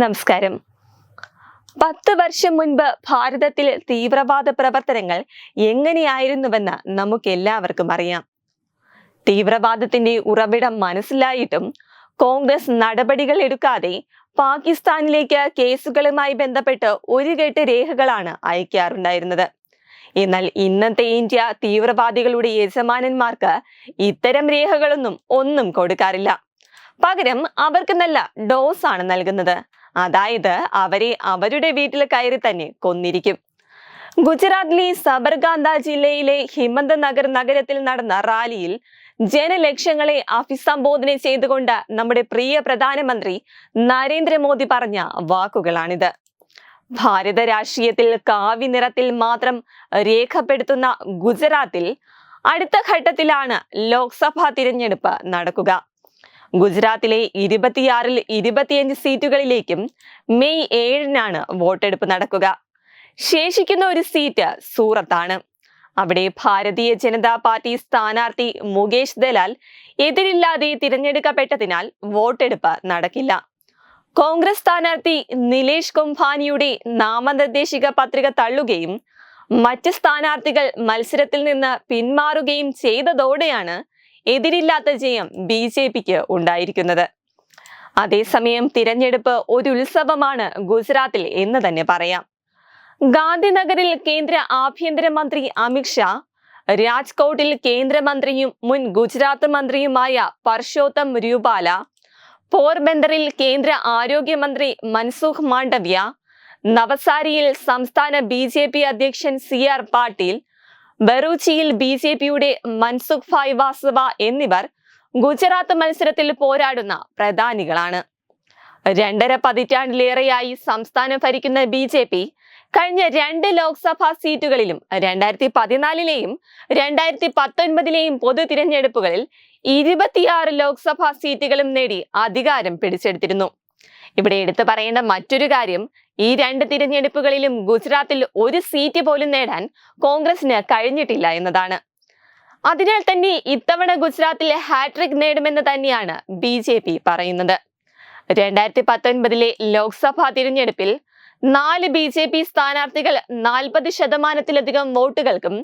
നമസ്കാരം. പത്ത് വർഷം മുൻപ് ഭാരതത്തിൽ തീവ്രവാദ പ്രവർത്തനങ്ങൾ എങ്ങനെയായിരുന്നുവെന്ന് നമുക്ക് എല്ലാവർക്കും അറിയാം. തീവ്രവാദത്തിന്റെ ഉറവിടം മനസ്സിലായിട്ടും കോൺഗ്രസ് നടപടികൾ എടുക്കാതെ പാകിസ്ഥാനിലേക്ക് കേസുകളുമായി ബന്ധപ്പെട്ട് ഒരു കെട്ട് രേഖകളാണ് അയക്കാറുണ്ടായിരുന്നത്. എന്നാൽ ഇന്നത്തെ ഇന്ത്യ തീവ്രവാദികളുടെ യജമാനന്മാർക്ക് ഇത്തരം രേഖകളൊന്നും ഒന്നും കൊടുക്കാറില്ല. പകരം അവർക്ക് നല്ല ഡോസ് ആണ് നൽകുന്നത്. അതായത് അവരെ അവരുടെ വീട്ടിൽ കയറി തന്നെ കൊന്നിരിക്കും. ഗുജറാത്തിലെ സബർഗാന്ത ജില്ലയിലെ ഹിമന്ത നഗർ നഗരത്തിൽ നടന്ന റാലിയിൽ ജനലക്ഷ്യങ്ങളെ അഭിസംബോധന ചെയ്തുകൊണ്ട് നമ്മുടെ പ്രിയ പ്രധാനമന്ത്രി നരേന്ദ്രമോദി പറഞ്ഞ വാക്കുകളാണിത്. ഭാരത രാഷ്ട്രീയത്തിൽ കാവി നിറത്തിൽ മാത്രം രേഖപ്പെടുത്തുന്ന ഗുജറാത്തിൽ അടുത്ത ഘട്ടത്തിലാണ് ലോക്സഭാ തിരഞ്ഞെടുപ്പ് നടക്കുക. ഗുജറാത്തിലെ ഇരുപത്തിയാറിൽ ഇരുപത്തിയഞ്ച് സീറ്റുകളിലേക്കും മെയ് ഏഴിനാണ് വോട്ടെടുപ്പ് നടക്കുക. ശേഷിക്കുന്ന ഒരു സീറ്റ് സൂറത്താണ്. അവിടെ ഭാരതീയ ജനതാ പാർട്ടി സ്ഥാനാർത്ഥി മുകേഷ് ദലാൽ എതിരില്ലാതെ തിരഞ്ഞെടുക്കപ്പെട്ടതിനാൽ വോട്ടെടുപ്പ് നടക്കില്ല. കോൺഗ്രസ് സ്ഥാനാർത്ഥി നിലേഷ് കുംഭാനിയുടെ നാമനിർദ്ദേശിക പത്രിക തള്ളുകയും മറ്റ് സ്ഥാനാർത്ഥികൾ മത്സരത്തിൽ നിന്ന് പിന്മാറുകയും ചെയ്തതോടെയാണ് എതിരില്ലാത്ത ജയം ബി ജെ പിക്ക് ഉണ്ടായിരിക്കുന്നത്. അതേസമയം തിരഞ്ഞെടുപ്പ് ഒരു ഉത്സവമാണ് ഗുജറാത്തിൽ എന്ന് തന്നെ പറയാം. ഗാന്ധിനഗറിൽ കേന്ദ്ര ആഭ്യന്തരമന്ത്രി അമിത്ഷാ രാജ്കോട്ടിൽ കേന്ദ്രമന്ത്രിയും മുൻ ഗുജറാത്ത് മന്ത്രിയുമായ പർഷോത്തം രൂപാല പോർബന്ദറിൽ കേന്ദ്ര ആരോഗ്യമന്ത്രി മൻസുഖ് മാണ്ഡവ്യ നവസാരിയിൽ സംസ്ഥാന ബി ജെ പി അധ്യക്ഷൻ സി ആർ പാട്ടീൽ ബറൂച്ചിയിൽ ബി ജെ പിയുടെ മൻസുഖ് ഭായ് വാസവ എന്നിവർ ഗുജറാത്ത് മത്സരത്തിൽ പോരാടുന്ന പ്രധാനികളാണ്. രണ്ടര പതിറ്റാണ്ടിലേറെയായി സംസ്ഥാനം ഭരിക്കുന്ന ബി ജെ പി കഴിഞ്ഞ രണ്ട് ലോക്സഭാ സീറ്റുകളിലും രണ്ടായിരത്തി പതിനാലിലെയും രണ്ടായിരത്തി പത്തൊൻപതിലെയും പൊതു തിരഞ്ഞെടുപ്പുകളിൽ ഇരുപത്തിയാറ് ലോക്സഭാ സീറ്റുകളും നേടി അധികാരം പിടിച്ചെടുത്തിരുന്നു. ഇവിടെ എടുത്തു പറയേണ്ട മറ്റൊരു കാര്യം ഈ രണ്ട് തിരഞ്ഞെടുപ്പുകളിലും ഗുജറാത്തിൽ ഒരു സീറ്റ് പോലും നേടാൻ കോൺഗ്രസിന് കഴിഞ്ഞിട്ടില്ല എന്നതാണ്. അതിനാൽ തന്നെ ഇത്തവണ ഗുജറാത്തിൽ ഹാട്രിക് നേടുമെന്ന് തന്നെയാണ് ബി ജെ പി പറയുന്നത്. രണ്ടായിരത്തി പത്തൊൻപതിലെ ലോക്സഭാ തിരഞ്ഞെടുപ്പിൽ നാല് ബി ജെ പി സ്ഥാനാർത്ഥികൾ നാൽപ്പത് ശതമാനത്തിലധികം വോട്ടുകൾക്കും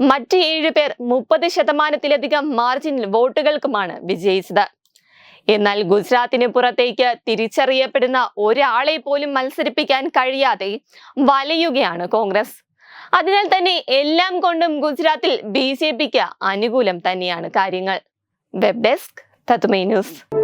മറ്റ് ഏഴ് പേർ മുപ്പത് ശതമാനത്തിലധികം മാർജിനിൽ വോട്ടുകൾക്കുമാണ് വിജയിച്ചത്. എന്നാൽ ഗുജറാത്തിന് പുറത്തേക്ക് തിരിച്ചറിയപ്പെടുന്ന ഒരാളെ പോലും മത്സരിപ്പിക്കാൻ കഴിയാതെ വലയുകയാണ് കോൺഗ്രസ്. അതിനാൽ തന്നെ എല്ലാം കൊണ്ടും ഗുജറാത്തിൽ ബി ജെ പിക്ക് അനുകൂലം തന്നെയാണ് കാര്യങ്ങൾ. വെബ് ഡെസ്ക് തത്മേ ന്യൂസ്.